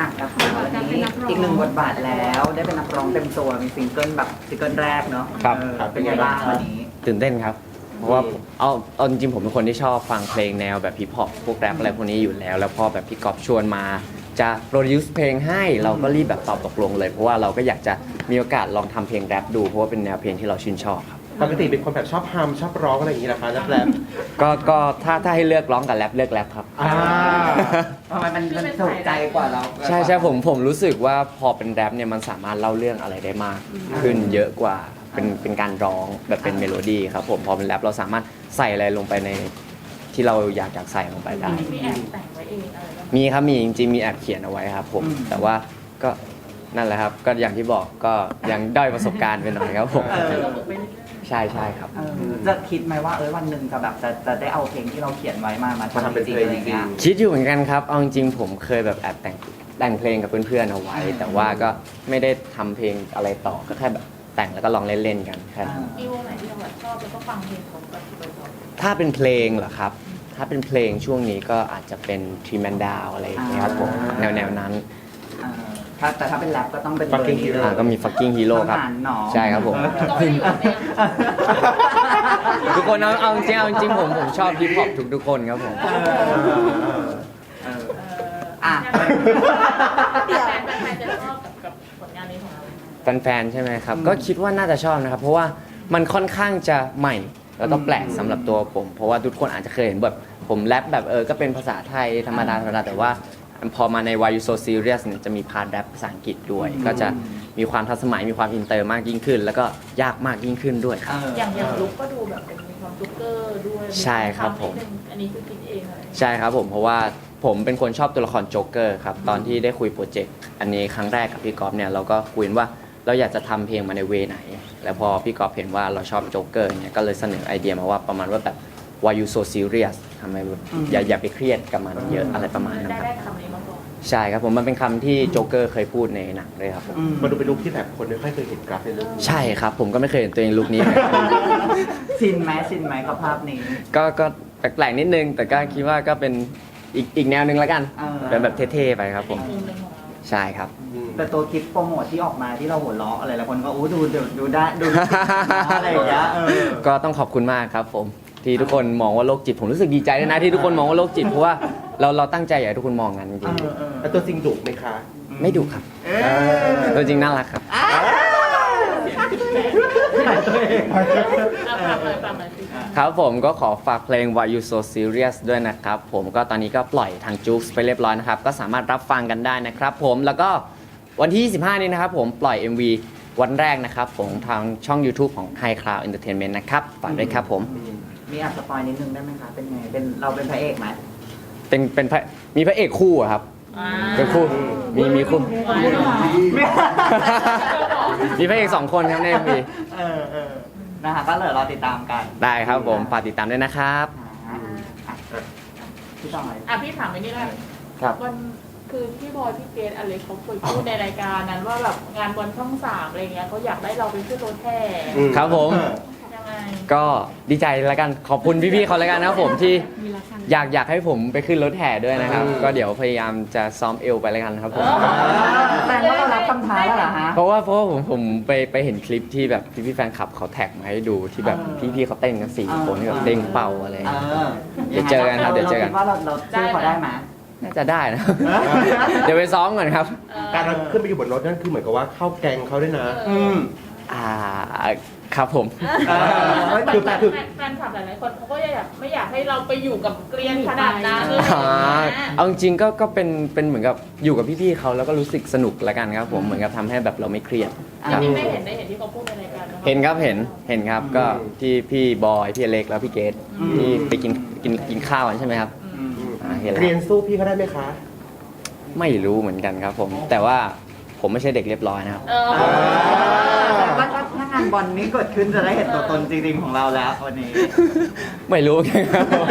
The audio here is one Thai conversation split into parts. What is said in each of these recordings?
อะแล้วค่ะวันนี้อีกหนึ่งบทบาทแล้วได้เป็นนักร้องเต็มตัวมีซิงเกิลแบบซิงเกิลแรกเนาะครับ เออเป็นไงบ้างวันนี้ ตื่นเต้นครับ เพราะว่าผมเอาเอาจริงๆผมเป็นคนที่ชอบฟังเพลงแนวแบบฮิปฮอปพวกแรปอะไรพวกนี้อยู่แล้ว แล้วพอแบบพี่กอบชวนมา จะโปรดิวซ์เพลงให้เราก็รีบแบบตอบตกลงเลย เพราะว่าเราก็อยากจะมีโอกาสลองทำเพลงแรปดูเพราะว่าเป็นแนวเพลงที่เราชื่นชอบครับ ปกติเป็นคนแบบชอบฮัมชอบร้องอะไรอย่างนี้นะคะแล้วแรปก็ก็ถ้าถ้าให้เลือกร้องกับแรปเลือกแรปครับ อ่าทำไมมันมันถูกใจกว่าเราใช่ใช่ผมผมรู้สึกว่าพอเป็นแรปเนี่ยมันสามารถเล่าเรื่องอะไรได้มาก ขึ้นเยอะกว่าเป็นเป็นการร้องแบบเป็นเมโลดี้ครับผมพอเป็นแรปเราสามารถใส่อะไรลงไปในที่เราอยากอยากใส่ลงไปได้ มีแอบแต่งไว้เองอะไรบ้างมีครับมีจริงๆมีแอบเขียนเอาไว้ครับผม แต่ว่าก็นั่นแหละครับ ก็อย่างที่บอกก็ยังด้อยประสบการณ์ไปหน่อยครับผม เออ ก็ฝึกไปเรื่อย ใช่ใช่ครับ เออจะคิดไหมว่าเออวันหนึ่งจะแบบจะจะได้เอาเพลงที่เราเขียนไว้มามามาทำเป็นจริงเพลๆงอะไรจริเงี้งยคิดอยู่เหมือนกันครับ เอาจริงๆผมเคยแบบแอบแต่งแต่งเพลงกับเพื่อนๆเอาไว้แต่ว่าก็ไม่ได้ทำเพลงอะไรต่อ ก็แค่แบบแต่งแล้วก็ลองเล่นๆกันแค่นั้นๆมีวงไหนที่เราแบบชอบแล้วก็ฟังเพลงของกับที่เราชอบถ้าเป็นเพลงเหรอครับ ถ้าเป็นเพลงช่วงนี้ก็อาจจะเป็นทรีแมนดาวอะไรอย่างเงี้ยครับผมแนวแนวๆนั้น เออ ถ้าแต่ถ้าเป็นแรปก็ต้องเป็น Fucking เบอร์นี้ Hero อ่าก็มี fucking hero ครับ ทหารหนอใช่ครับผมก็ไม่ได้อยู่ในทุกคนเอาเอาจริงเอาจริงผมผมชอบฮิปฮอปทุกๆคนครับผมเออเอออะ เดี๋ยว แฟนแฟนจะชอบกับกับผลงานนี้ของเรา แฟนๆใช่ไหมครับก็คิดว่าน่าจะชอบนะครับ เพราะว่ามันค่อนข้างจะใหม่ แล้วก็แปลกสำหรับตัวผม เพราะว่าทุกคนอาจจะเคยเห็นแบบผมแรปแบบเออก็เป็นภาษาไทยธรรมดาธรรมดาแต่ว่า พอมาใน Why You So Serious เนี่ยจะมีพาร์ทแรปภาษาอังกฤษด้วย ก็จะมีความทันสมัยมีความอินเตอร์มากยิ่งขึ้น แล้วก็ยากมากยิ่งขึ้นด้วยครับเอออย่างอย่างลุกก็ดูแบบเป็นมีความซุกเกอร์ด้วยใช่ครับผม นิดนึงอันนี้คือคิดเองเลยใช่ครับผมเพราะว่าผมเป็นคนชอบตัวละครโจ๊กเกอร์ครับ ตอนที่ได้คุยโปรเจกต์อันนี้ครั้งแรกกับพี่กอล์ฟเนี่ยเราก็คุยกันว่าเราอยากจะทำเพลงมาในเวไหน แล้วพอพี่กอล์ฟเห็นว่าเราชอบโจ๊กเกอร์เนี่ยก็เลยเสนอไอเดียมาว่าประมาณว่าแบบ why you so serious ทำไมแบบอย่าอย่าไปเครียดกับมันเยอะอะไรประมาณนั้นได้ครับ ได้คำนี้มาก่อน ใช่ครับผมมันเป็นคำที่โจ๊กเกอร์เคยพูดในหนังด้วยครับผมอืมมาดูเป็นลุคที่แบบคนไม่ค่อยเคยเห็นกราฟในเรื่องใช่ครับ ผมก็ไม่เคยเห็นตัวเองลุคนี้เหมือนกันชินไหมชินไหมกับภาพนี้ ก็ก็แปลกๆนิดนึง แต่ก็คิดว่าก็เป็นอีกอีกแนวหนึงแล้วกันเออ เป็นแบบเท่ๆไปครับผมมุมหนึ่งของเราใช่ครับ อืมแต่ตัวคลิปโปรโมทที่ออกมาที่เราหัวเราะอะไรหลายคนก็อู้ดูดูดูได้ดูอะไรอย่างเงี้ยเออ ก็ต้องขอบคุณมากครับผมที่ทุกคนมองว่าโรคจิตผมรู้สึกดีใจด้วยนะที่ทุกคนมองว่าโรคจิตเพราะว่า เราเราตั้งใจอยากให้ทุกคนมองงั้นจริงเออเออแล้วตัวจริงดุไหมคะๆไม่ดุครับเออตัวจริงน่ารักครับอะฟังเลยฟังเลยสิครับผมก็ขอฝากเพลง Why You So Serious ด้วยนะครับ ผมก็ตอนนี้ก็ปล่อยทางจู๊กไปเรียบร้อยนะครับ ก็สามารถรับฟังกันได้นะครับ ผมแล้วก็วันที่ 25 นี้นะครับ ผมปล่อย MV วันแรกนะครับผมทางช่อง YouTube ของ High Cloud Entertainment นะครับฝากด้วยครับผม มีแอบสปอยนิดนึงได้ไหมคะ เป็นไง เป็นเราเป็นพระเอกไหม เป็นเป็นพระมีพระเอกคู่อะครับอ่าเป็นคู่มีมีคู่ว้าวมีพระเอกสองคนครับใน MV เออเออนะคะก็เลยรอติดตามกันได้ครับผมฝากติดตามด้วยนะครับอ่าอะพี่จอย อะพี่ถามไปนี่แหละครับ วันคือพี่บอยพี่เกรซอะไรเขาเคยพูดในรายการนั้นว่าแบบงานบนช่องสามอะไรเงี้ยเขาอยากได้เราไปขึ้นรถแห่อืมครับผม ยังไงก็ดีใจแล้วกันขอบคุณพี่ๆเขาแล้วกันนะครับผมที่ อยากอยากให้ผมไปขึ้นรถแห่ด้วยนะครับ ก็เดี๋ยวพยายามจะซ้อมเอวไปแล้วกันครับผมแสดงว่าเรารับคำท้าแล้วเหรอฮะ เพราะว่าเพราะว่าผมผมไปไปเห็นคลิปที่แบบพี่ๆแฟนคลับเขาแท็กมาให้ดูที่แบบเออพี่ๆเขาเต้นกันสี่คนที่แบบเต้นเป่าอะไรเออเดี๋ยวเจอกันครับเดี๋ยวเจอกันราคิดว่าเราเราสู้เขาได้ไหม น่าจะได้นะ เดี๋ยวไปซ้อมก่อนครับเออการเราขึ้นไปอยู่บนรถนั่นคือเหมือนกับว่าเข้าแกงเขาด้วยนะ อืม อ่า ครับผมเออแต่คือแต่คือแฟนคลับหลายๆคนเขาก็อยากไม่อยากให้เราไปอยู่กับเกรียนขนาดนั้นเลยอ่าเอาจริงๆก็ก็เป็นเป็นเหมือนกับอยู่กับพี่ๆเขาแล้วก็รู้สึกสนุกละกันครับผมเหมือนกับทำให้แบบเราไม่เครียดจริงๆได้เห็นได้เห็นที่เขาพูดในรายการะะเห็นครับเห็นเห็นครับก็ที่พี่บอยพี่อเล็กแล้วพี่เกดอืมที่ไปกินกินกินข้าวกันใช่ไหมครับอืมอ่าเห็นแล้ว เรียนสู้พี่เขาได้ไหมคะ ไม่รู้เหมือนกันครับผม แต่ว่าผมไม่ใช่เด็กเรียบร้อยนะครับ เออเออว่าถ้าถ้างานบอลนี้เกิดขึ้นจะได้เห็นตัวตนจริงๆของเราแล้ววันนี้ ไม่รู้เหมือนกันครับผม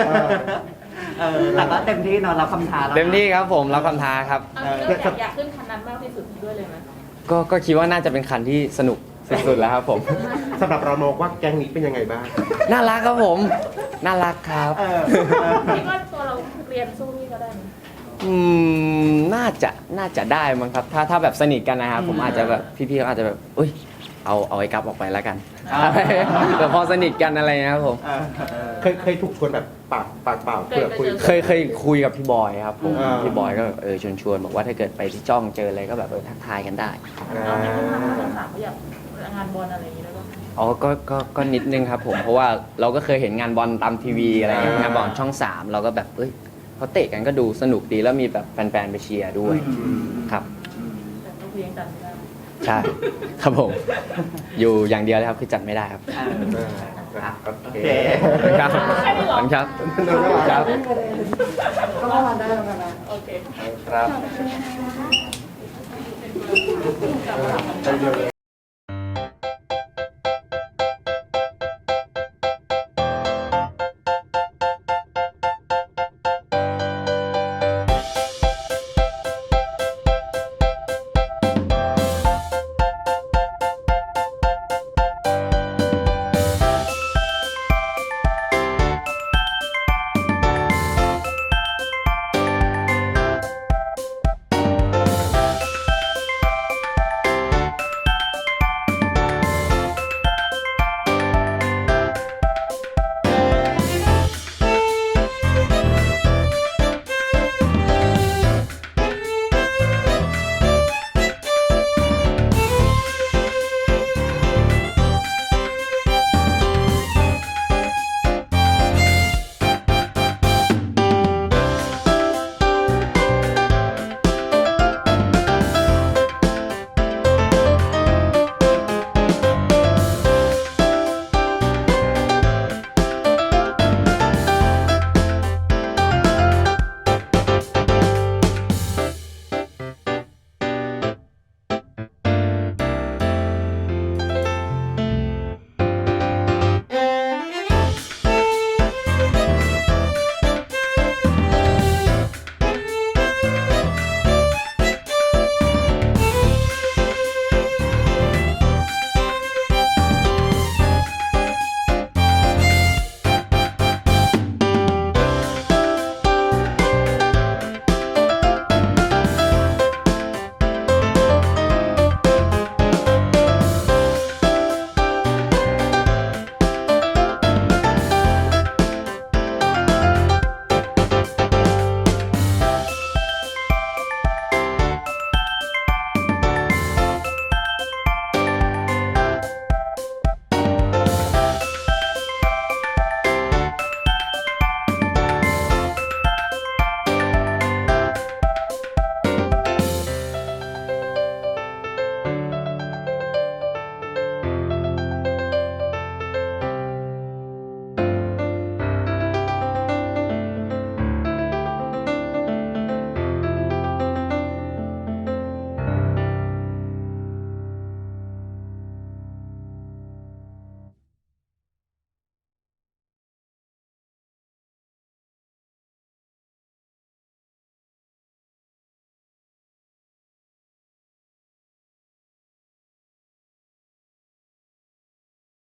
เออแต่ก็เต็มที่เนอะรับคำท้าแล้วนะ เต็มที่ครับผมรับคำท้าครับ เอาจริงๆเราอยากอยากขึ้นคันนั้นมากที่สุดด้วยเลยไหมก็ก็คิดว่าน่าจะเป็นคันที่สนุกสุดๆแล้วครับผม สำหรับเรามองว่าแกงนี้เป็นยังไงบ้าง น่ารักครับผม น่ารักครับเออเออ คิดว่าตัวเราเรียนสู้พี่เขาได้ไหมอืมน่าน่าจะน่าจะได้มั้งครับ ถ้าถ้าแบบสนิทกันนะครับผมอาจจะแบบพี่ๆเขาอาจจะแบบอุ้ย เอาเอาไอ้กัฟออกไปแล้วกันอ่า แต่พอสนิทกันอะไรนะครับผมเออเออเคยเคยถูกชวนแบบปากปากเปล่าเคยเพื่อคุยเคเคยเคยคุยกับพี่บอยครับผมอ่า พี่บอยก็เออชวนชวนๆบอกว่าถ้าเกิดไปที่จ้องเจออะไรก็แบบเออทักทายกันได้เราไม่ต้องทำงานช่องสามเขาอยากงานบอลอะไรอย่างนี้ด้วยป่ะอ๋อก็ก็ก็นิดนึงครับผมเพราะว่าเราก็เคยเห็นงานบอลตามทีวีอะไรอย่างเงี้ยงานบอลช่องสามเราก็แบบเอ้ยเขาเตะกันก็ดูสนุกดีแล้วมีแบบแฟนๆไปเชียร์ด้วยอืมครับอืมแต่ต้องเลี้ยงกันไม่ได้ ใช่ ครับผม อยู่อย่างเดียวเลยครับคือจัดไม่ได้ครับอ่าอ่าโอโอเคเคครับขอบคุณครับ ครับโอเค ครับกลับมาทำกัน